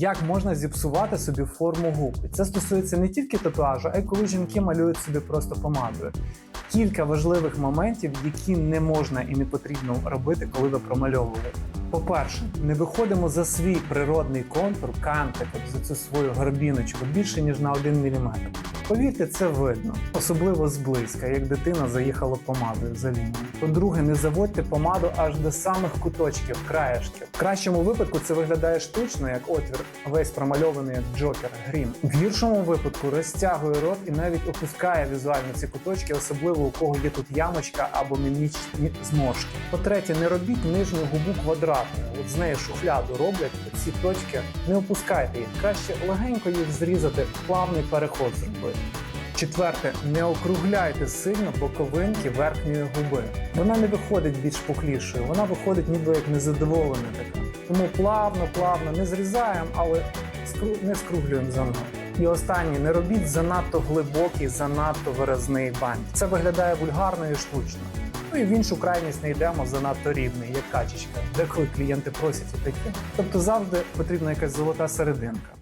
Як можна зіпсувати собі форму губ? Це стосується не тільки татуажу, а й коли жінки малюють собі просто помадою. Кілька важливих моментів, які не можна і не потрібно робити, коли ви промальовуєте. По-перше, не виходимо за свій природний контур кантик, за цю свою горбіночку більше ніж на 1 мм. Повірте, це видно, особливо зблизька, як дитина заїхала помадою за лінію. По-друге, не заводьте помаду аж до самих куточків, краєшків. В кращому випадку це виглядає штучно, як отвір, весь промальований як джокер, грім. В гіршому випадку розтягує рот і навіть опускає візуально ці куточки, особливо у кого є тут ямочка або мімічні зморшки. По-третє, не робіть нижню губу квадратною. От з неї шухляду роблять ці точки. Не опускайте їх. Краще легенько їх зрізати, плавний переход зробити. Четверте, не округляйте сильно боковинки верхньої губи. Вона не виходить більш пухлішою, вона виходить ніби як незадоволена така. Тому плавно, плавно не зрізаємо, але не скруглюємо занадто. І останнє, не робіть занадто глибокий, занадто виразний бань. Це виглядає вульгарно і штучно. Ну і в іншу крайність не йдемо занадто рівний, як качечка. Деколи клієнти просять отакі. Тобто завжди потрібна якась золота серединка.